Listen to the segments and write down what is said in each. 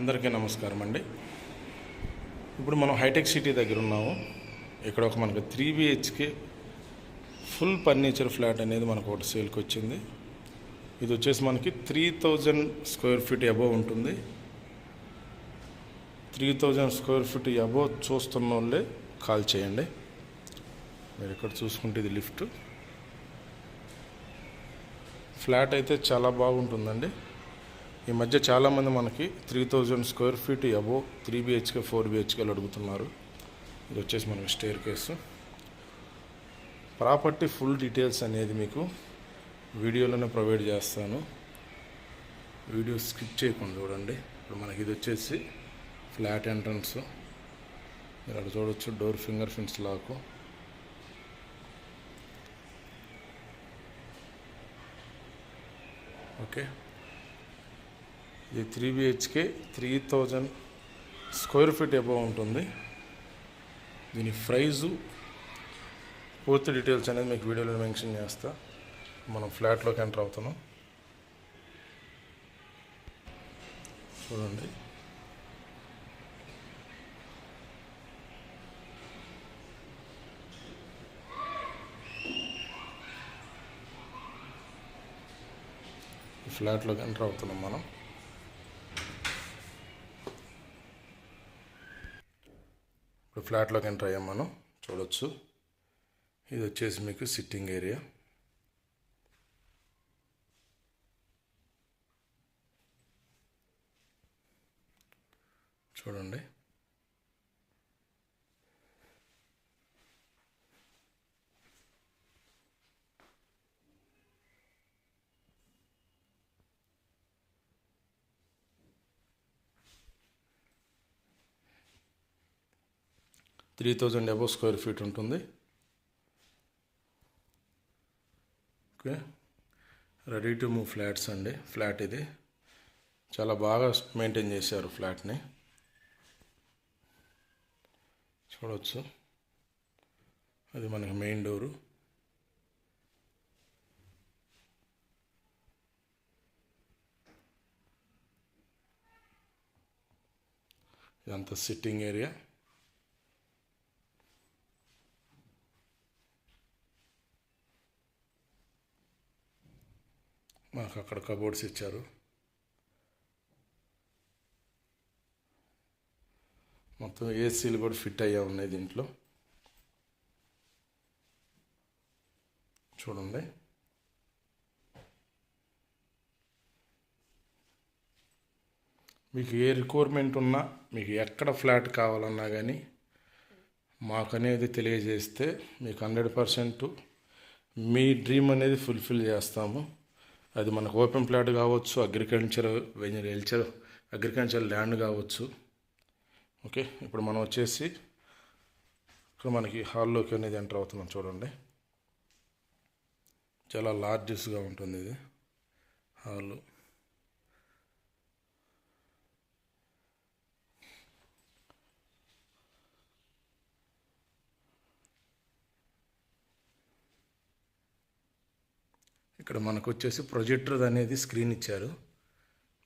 అందరికీ నమస్కారం అండి. ఇప్పుడు మనం హైటెక్ సిటీ దగ్గర ఉన్నాము. ఇక్కడ ఒక మనకు three BHK full furniture flat అనేది మనకు ఒకటి సేల్కి వచ్చింది. ఇది వచ్చేసి మనకి three thousand square feet above ఉంటుంది. Three thousand square feet above చూస్తున్న వాళ్ళే కాల్ చేయండి. మీరు ఇక్కడ చూసుకుంటే ఇది లిఫ్ట్. ఫ్లాట్ అయితే చాలా బాగుంటుందండి. ఈ మధ్య చాలామంది మనకి three thousand square feet above three BHK four బిహెచ్కేలు అడుగుతున్నారు. ఇది వచ్చేసి మనం staircase property full details అనేది మీకు వీడియోలోనే ప్రొవైడ్ చేస్తాను. వీడియో స్కిప్ చేయకుండా చూడండి. ఇప్పుడు మనకి ఇది వచ్చేసి ఫ్లాట్ ఎంట్రన్స్ మీరు అక్కడ చూడొచ్చు door finger prints lock okay ఇది three BHK three thousand square feet above ఉంటుంది. దీని ప్రైజు పూర్తి డీటెయిల్స్ అనేది మీకు వీడియోలో మెన్షన్ చేస్తా. మనం ఫ్లాట్లోకి ఎంటర్ అవుతున్నాం. చూడండి. ఫ్లాట్లోకి ఎంటర్ అవుతున్నాం మనం. ఇప్పుడు ఫ్లాట్లోకి ఎంటర్ అయ్యాం మనం. చూడొచ్చు. ఇది వచ్చేసి మీకు సిట్టింగ్ ఏరియా చూడండి three thousand above square feet ఉంటుంది. Okay. Ready to move flats అండి. ఫ్లాట్ ఇది. చాలా బాగా మెయింటైన్ చేశారు ఫ్లాట్ని. చూడవచ్చు అది మనకి మెయిన్ డోరు. ఇదంతా సిట్టింగ్ ఏరియా. మాకు అక్కడ కబోర్డ్స్ ఇచ్చారు. మొత్తం ఏసీలు కూడా ఫిట్ అయ్యా ఉన్నాయి దీంట్లో. చూడండి. మీకు ఏ రిక్వైర్మెంట్ ఉన్నా మీకు ఎక్కడ ఫ్లాట్ కావాలన్నా కానీ మాకు అనేది తెలియజేస్తే మీకు హండ్రెడ్ పర్సెంట్ మీ డ్రీమ్ అనేది ఫుల్ఫిల్ చేస్తాము. అది మనకు ఓపెన్ ప్లాట్ కావచ్చు అగ్రికల్చర్ వెల్చర్ అగ్రికల్చర్ ల్యాండ్ కావచ్చు. ఓకే ఇప్పుడు మనం వచ్చేసి ఇక్కడ మనకి హాల్లోకి అనేది ఎంటర్ అవుతున్నాం చూడండి. చాలా లార్జెస్గా ఉంటుంది ఇది. హాలు. ఇక్కడ మనకు వచ్చేసి ప్రొజెక్టర్ అనేది స్క్రీన్ ఇచ్చారు.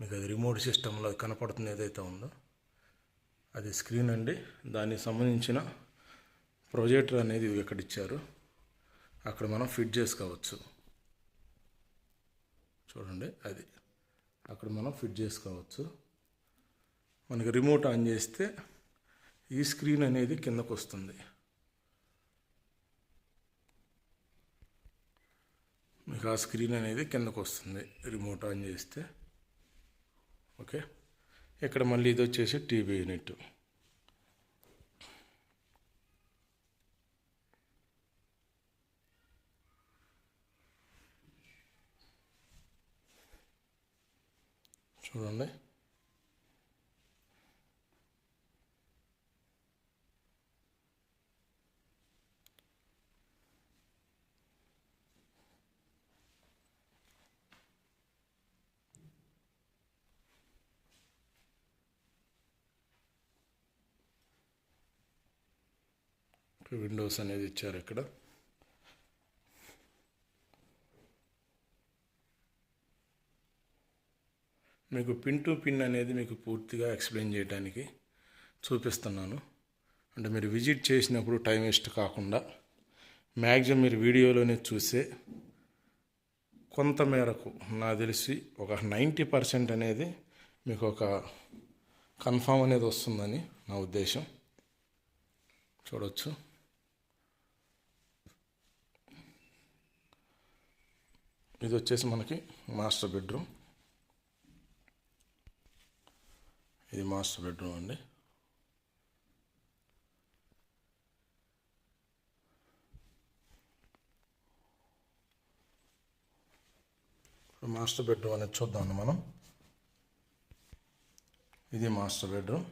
మీకు అది రిమోట్ సిస్టంలో కనపడుతుంది ఏదైతే ఉందో. అది స్క్రీన్ అండి. దానికి సంబంధించిన ప్రొజెక్టర్ అనేది ఇక్కడ ఇచ్చారు. అక్కడ మనం ఫిట్ చేసుకోవచ్చు. చూడండి అది అక్కడ మనం ఫిట్ చేసుకోవచ్చు. మనకి రిమోట్ ఆన్ చేస్తే ఈ స్క్రీన్ అనేది కిందకు వస్తుంది మీకు ఆ స్క్రీన్ అనేది కిందకు వస్తుంది. రిమోట్ ఆన్ చేస్తే. ఓకే? ఇక్కడ మళ్ళీ ఇది వచ్చేసి టీవీ యూనిట్. చూడండి. విండోస్ అనేది ఇచ్చారు ఇక్కడ. మీకు పిన్ టు పిన్ అనేది మీకు పూర్తిగా ఎక్స్ప్లెయిన్ చేయడానికి చూపిస్తున్నాను. అంటే మీరు విజిట్ చేసినప్పుడు టైం వేస్ట్ కాకుండా మ్యాక్సిమం మీరు వీడియోలోనే చూసే కొంత మేరకు నాకు తెలిసి ఒక నైంటీ పర్సెంట్ అనేది మీకు ఒక కన్ఫామ్ అనేది వస్తుందని నా ఉద్దేశం. చూడవచ్చు ఇది వచ్చేసి మనకి మాస్టర్ బెడ్రూమ్. ఇది మాస్టర్ బెడ్రూమ్ అండి. ఇప్పుడు మాస్టర్ బెడ్రూమ్ అనేది చూద్దాం మనం. ఇది మాస్టర్ బెడ్రూమ్.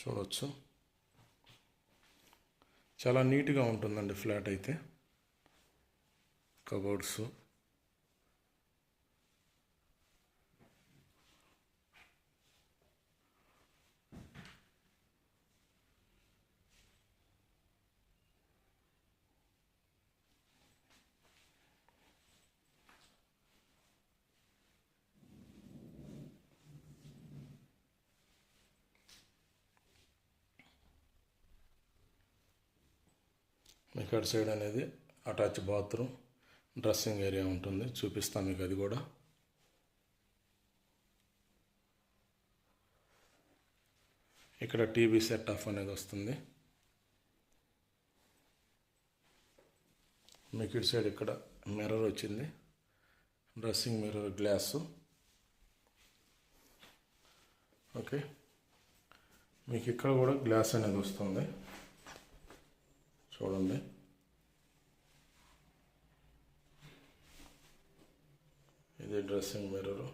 చూడవచ్చు చాలా నీట్గా ఉంటుందండి ఫ్లాట్ అయితే. కబోర్డ్స్. ఇక్కడ అటు సైడ్ అనేది అటాచ్ బాత్రూమ్ డ్రెస్సింగ్ ఏరియా ఉంటుంది. చూపిస్తాను మీకు అది కూడా. ఇక్కడ టీవీ సెట్ ఆఫ్ అనేది వస్తుంది. మీకు ఇటు సైడ్ ఇక్కడ మిర్రర్ వచ్చింది. Dressing mirror glass. ఓకే. మీకు ఇక్కడ కూడా గ్లాస్ అనేది వస్తుంది. చూడండి. ఇది డ్రెస్సింగ్ మిర్రర్.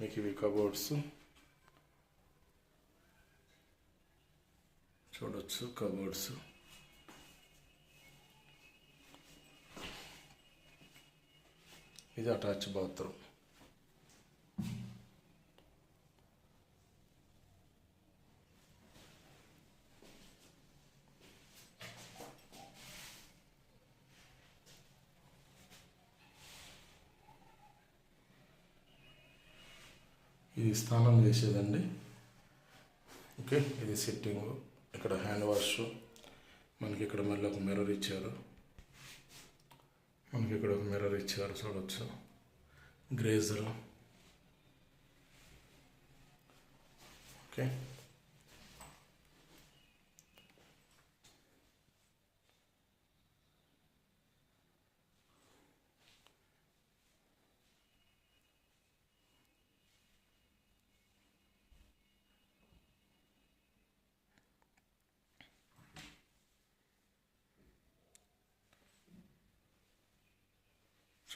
మీకు ఇవి కబోర్డ్స్. చూడొచ్చు కబోర్డ్స్. ఇది అటాచ్ బాత్రూమ్. స్నానం చేసేదండి ఓకే ఇది సిట్టింగ్. ఇక్కడ హ్యాండ్ వాష్. మనకి ఇక్కడ మళ్ళీ ఒక మిర్రర్ ఇచ్చారు. మనకి ఇక్కడ ఒక మిర్రర్ ఇచ్చారు చూడవచ్చు గ్రేజర్. ఓకే.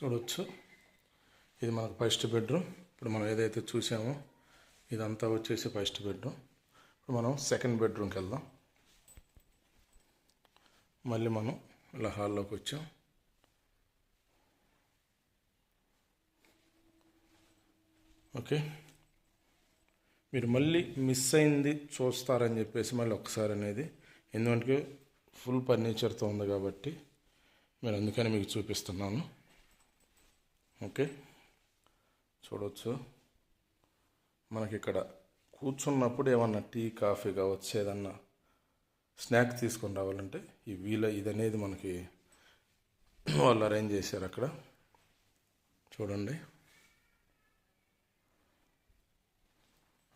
చూడవచ్చు ఇది మనకు ఫస్ట్ బెడ్రూమ్. ఇప్పుడు మనం ఏదైతే చూసామో ఇదంతా వచ్చేసి ఫస్ట్ బెడ్రూమ్. ఇప్పుడు మనం సెకండ్ బెడ్రూమ్కి వెళ్దాం. మళ్ళీ మనం ఇలా హాల్లోకి వచ్చాం. ఓకే. మీరు మళ్ళీ మిస్ అయింది చూస్తారని చెప్పేసి మళ్ళీ ఒకసారి అనేది ఎందుకంటే ఫుల్ ఫర్నిచర్తో ఉంది కాబట్టి మీరు అందుకని మీకు చూపిస్తున్నాను. ఓకే. చూడవచ్చు మనకి ఇక్కడ కూర్చున్నప్పుడు ఏమన్నా టీ కాఫీ కావచ్చు ఏదన్నా స్నాక్ తీసుకొని రావాలంటే ఈ వీల ఇది అనేది మనకి వాళ్ళు అరేంజ్ చేశారు అక్కడ. చూడండి.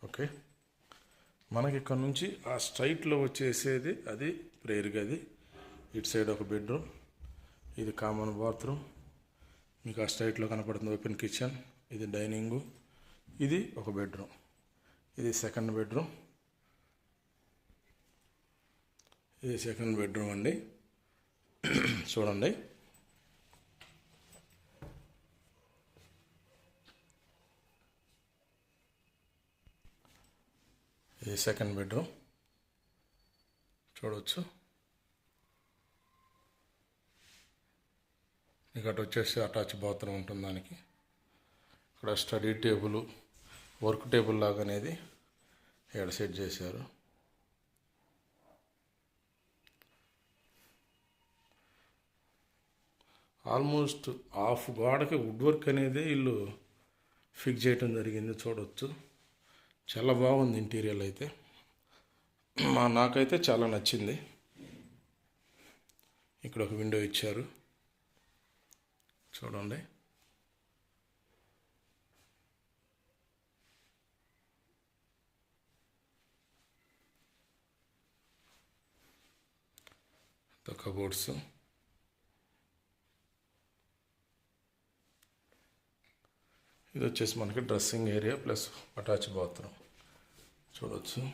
ఓకే. మనకి ఇక్కడ నుంచి ఆ స్ట్రైట్లో వచ్చేసేది అది ప్రేయర్ గది. ఇటు సైడ్ ఒక బెడ్రూమ్. ఇది కామన్ బాత్రూమ్. మీకు ఆ స్ట్రైట్లో కనపడుతుంది ఓపెన్ కిచెన్ ఇది డైనింగు ఇది ఒక బెడ్రూమ్ ఇది సెకండ్ బెడ్రూమ్ ఇది సెకండ్ బెడ్రూమ్ అండి. చూడండి. ఇది సెకండ్ బెడ్రూమ్. చూడవచ్చు ఇక్కడ వచ్చేసి అటాచ్ బాత్రూమ్ ఉంటుంది దానికి. ఇక్కడ స్టడీ టేబుల్ వర్క్ టేబుల్ లాగా అనేది ఇక్కడ సెట్ చేశారు. ఆల్మోస్ట్ హాఫ్ గోడకి వుడ్ వర్క్ అనేది వీళ్ళు ఫిక్స్ చేయడం జరిగింది చూడవచ్చు చాలా బాగుంది ఇంటీరియల్ అయితే. మా నాకైతే చాలా నచ్చింది. ఇక్కడ ఒక విండో ఇచ్చారు. చూడండి. కబోర్డ్స్. ఇది వచ్చేసి మనకి dressing area plus attach bathroom. చూడవచ్చు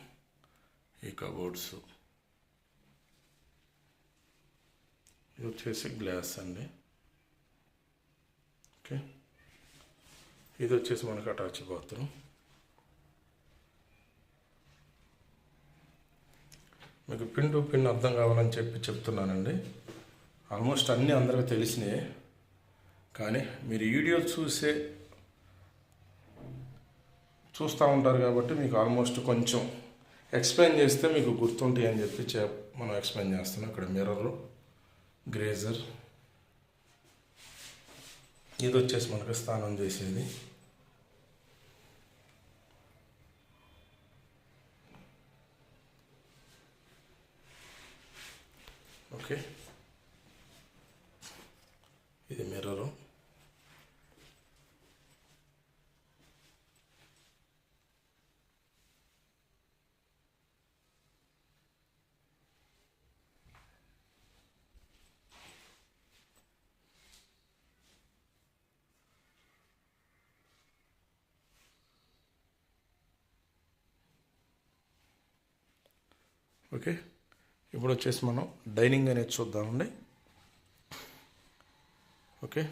ఈ కబోర్డ్స్. ఇది వచ్చేసి గ్లాస్ అండి. ఓకే. ఇది వచ్చేసి మనకి అటాచ్ బాత్రూమ్ మీకు పిన్ టు పిన్ అర్థం కావాలని చెప్పి చెప్తున్నానండి. ఆల్మోస్ట్ అన్నీ అందరికీ తెలిసినాయి. కానీ మీరు వీడియో చూసే చూస్తూ ఉంటారు కాబట్టి మీకు ఆల్మోస్ట్ కొంచెం ఎక్స్ప్లెయిన్ చేస్తే మీకు గుర్తుంటాయి అని చెప్పి చే మనం ఎక్స్ప్లెయిన్ చేస్తున్నాం. ఇక్కడ మిర్రర్ గ్రేజర్ ఇది వచ్చేసి మనకి స్నానం చేసేది. ఓకే. ఇది మిర్రరు. ఓకే. ఇప్పుడు వచ్చేసి మనం డైనింగ్ అనేది చూద్దామండి. ఓకే.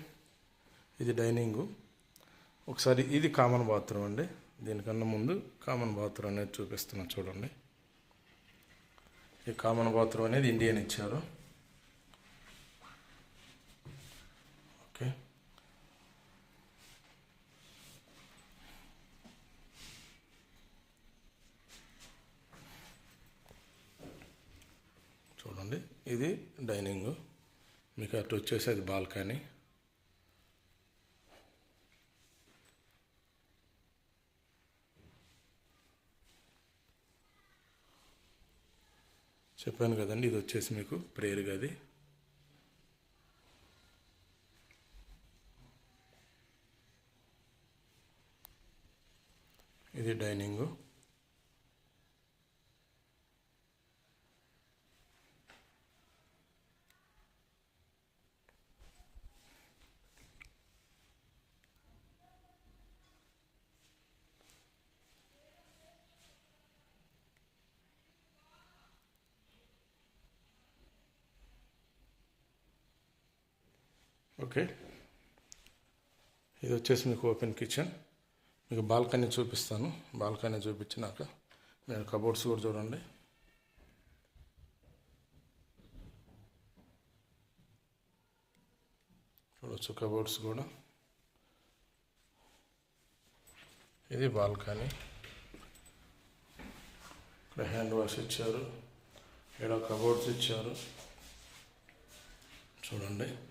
ఇది డైనింగు. ఒకసారి ఇది కామన్ బాత్రూమ్ అండి. దీనికన్నా ముందు కామన్ బాత్రూమ్ అనేది చూపిస్తున్నాను చూడండి. ఈ కామన్ బాత్రూమ్ అనేది ఇండియన్ ఇచ్చారు ఓకే చూడండి ఇది డైనింగ్. మీకు అటు వచ్చేసి అది బాల్కనీ. చెప్పాను కదండి ఇది వచ్చేసి మీకు ప్రేయర్ గది ఇది డైనింగు ఓకే. ఇది వచ్చేసి మీకు ఓపెన్ కిచెన్. మీకు బాల్కనీ చూపిస్తాను. బాల్కనీ చూపించినాక మీరు కబోర్డ్స్ కూడా చూడండి. చూడవచ్చు కబోర్డ్స్ కూడా. ఇది బాల్కనీ. ఇక్కడ హ్యాండ్ వాష్ ఇచ్చారు. ఇక్కడ కబోర్డ్స్ ఇచ్చారు. చూడండి.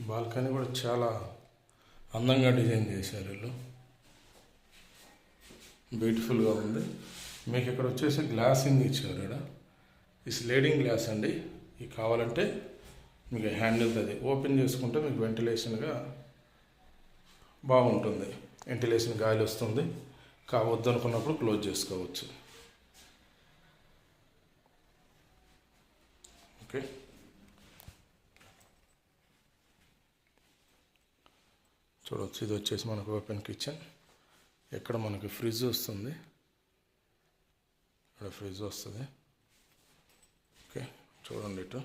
బాల్కనీ కూడా చాలా అందంగా డిజైన్ చేశారు వీళ్ళు. బ్యూటిఫుల్గా ఉంది. మీకు ఇక్కడ వచ్చేసి గ్లాసింగ్ ఇచ్చారు ఇక్కడ ఈ స్లేడింగ్ గ్లాస్ అండి. ఇది కావాలంటే మీకు హ్యాండిల్ అది ఓపెన్ చేసుకుంటే మీకు వెంటిలేషన్గా బాగుంటుంది. వెంటిలేషన్ గాలి వస్తుంది. కావద్దు అనుకున్నప్పుడు క్లోజ్ చేసుకోవచ్చు. ఓకే చూడవచ్చు ఇది వచ్చేసి మనకు ఓపెన్ కిచెన్. ఇక్కడ మనకి ఫ్రిడ్జ్ వస్తుంది? ఇక్కడ ఫ్రిడ్జ్ వస్తుంది. ఓకే చూడండి ఇటు.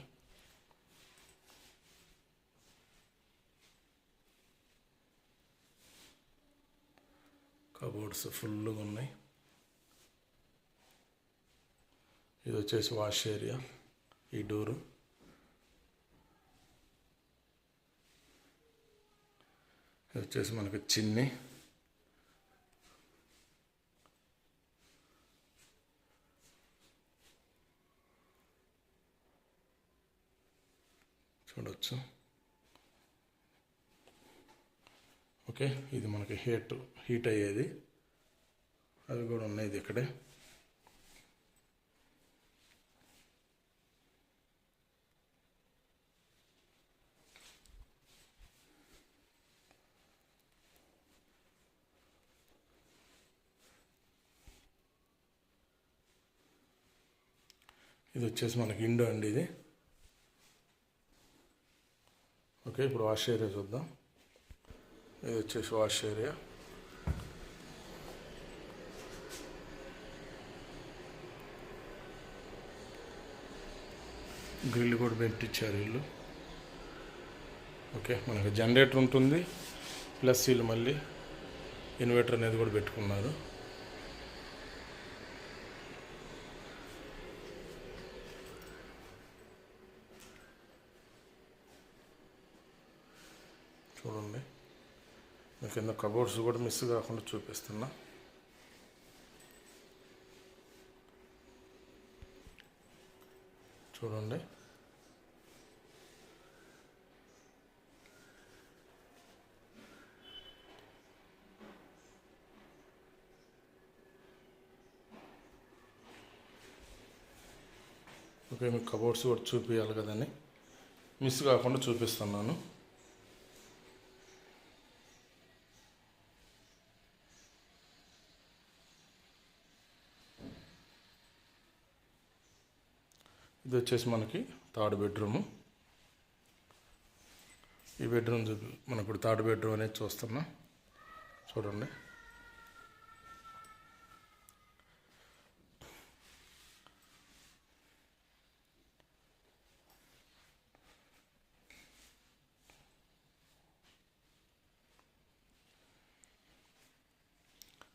కబోర్డ్స్ ఫుల్గా ఉన్నాయి. ఇది వచ్చేసి వాష్ ఏరియా ఈ డోరు. వచ్చేసి మనకు చిన్ని. చూడవచ్చు ఓకే ఇది మనకి హీట్ హీట్ అయ్యేది. అవి కూడా ఉన్నాయి ఇక్కడే. ఇది వచ్చేసి మనకి ఇండో అండి ఇది. ఓకే ఇప్పుడు వాష్ ఏరియా చూద్దాం. ఇది వచ్చేసి వాష్ ఏరియా. గ్రిల్ కూడా పెట్టించారు వీళ్ళు. ఓకే మనకి జనరేటర్ ఉంటుంది. ప్లస్ వీళ్ళు మళ్ళీ ఇన్వర్టర్ అనేది కూడా పెట్టుకున్నారు చూడండి మీకు కింద కబోర్డ్స్ కూడా మిస్ కాకుండా చూపిస్తున్నా. చూడండి. ఓకే మీకు కబోర్డ్స్ కూడా చూపించాలి కదని మిస్ కాకుండా చూపిస్తున్నాను. వచ్చేసి మనకి థర్డ్ బెడ్రూము. ఈ బెడ్రూమ్ చూపి మనం ఇప్పుడు థర్డ్ బెడ్రూమ్ అనేది చూస్తున్నాం. చూడండి.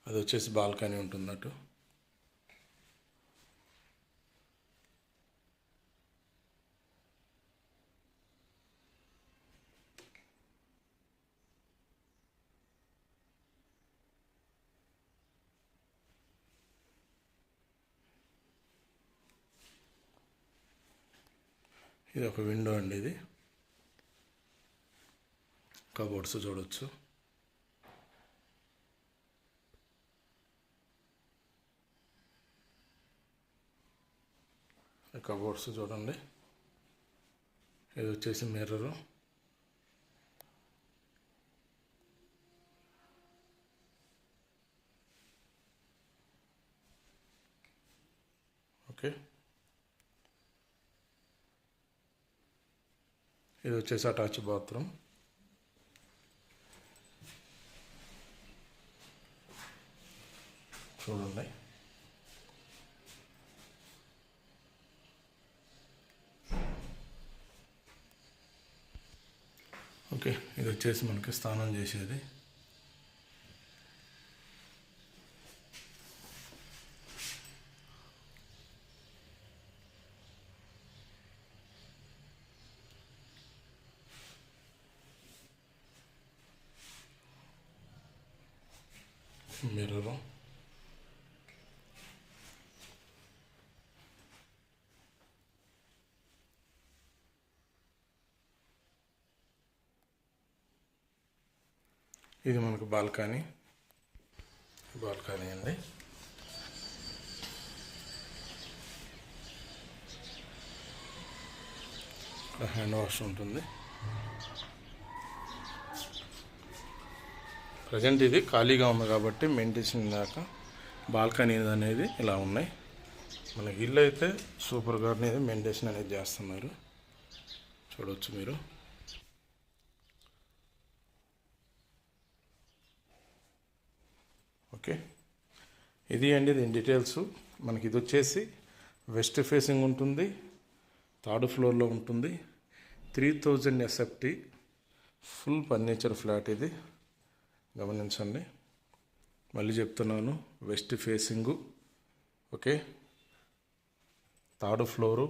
అది వచ్చేసి బాల్కనీ ఉంటున్నట్టు ఇది ఒక విండో అండి ఇది. కబోర్డ్స్ చూడొచ్చు. కబోర్డ్స్ చూడండి. ఇది వచ్చేసి మిర్రరు ఓకే. ఇది వచ్చేసి అటాచ్ బాత్రూమ్. చూడండి. ఓకే ఇది వచ్చేసి మనకి స్నానం చేసేది మిర్రరు ఇది మనకు బాల్కనీ. బాల్కనీ అండి. ఇక్కడ హ్యాండ్ వాష్ ఉంటుంది. ప్రజెంట్ ఇది ఖాళీగా ఉంది కాబట్టి మెయింటేషన్ దాకా బాల్కనీ అనేది ఇలా ఉన్నాయి. మనకి ఇల్లు అయితే సూపర్గా అనేది మెయింటేషన్ అనేది చేస్తున్నారు. చూడవచ్చు మీరు. ఓకే. ఇది అండి దీని డీటెయిల్స్. మనకి ఇది వచ్చేసి వెస్ట్ ఫేసింగ్ ఉంటుంది థర్డ్ ఫ్లోర్లో ఉంటుంది. Three thousand SFT full furniture flat ఇది. గమనించండి. మళ్ళీ చెప్తున్నాను west facing okay. Third floor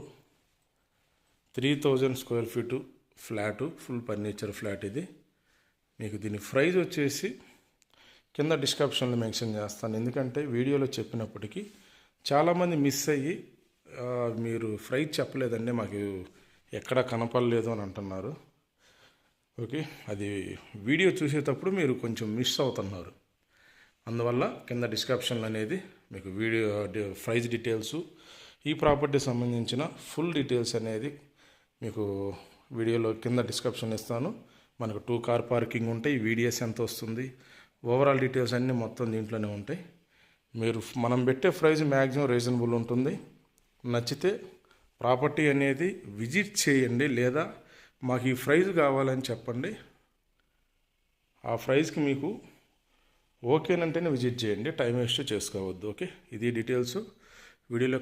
three thousand square feet flat full furniture flat ఇది. మీకు దీని ప్రైజ్ వచ్చేసి కింద డిస్క్రిప్షన్లో మెన్షన్ చేస్తాను. ఎందుకంటే వీడియోలో చెప్పినప్పటికీ చాలామంది మిస్ అయ్యి మీరు ఫ్రై చెప్పలేదండి మాకు ఎక్కడ కనపడలేదు అని అంటున్నారు. ఓకే అది వీడియో చూసేటప్పుడు మీరు కొంచెం మిస్ అవుతున్నారు. అందువల్ల కింద డిస్క్రిప్షన్లో అనేది మీకు వీడియో ప్రైజ్ డీటెయిల్స్ ఈ ప్రాపర్టీ సంబంధించిన ఫుల్ డీటెయిల్స్ అనేది మీకు వీడియోలో కింద డిస్క్రిప్షన్ ఇస్తాను. మనకు టూ కార్ పార్కింగ్ ఉంటే ఈ వీడియోస్ ఎంత వస్తుంది ఓవరాల్ డీటెయిల్స్ అన్నీ మొత్తం దీంట్లోనే ఉంటాయి. మీరు మనం పెట్టే ప్రైస్ మ్యాక్సిమం రీజనబుల్ ఉంటుంది. నచ్చితే ప్రాపర్టీ అనేది విజిట్ చేయండి లేదా మాకు ఈ ప్రైజ్ కావాలని చెప్పండి. ఆ ప్రైజ్కి మీకు ఓకేనంటేనే విజిట్ చేయండి. టైం వేస్ట్ చేసుకోవద్దు. ఓకే? ఇది డీటెయిల్స్. వీడియోలో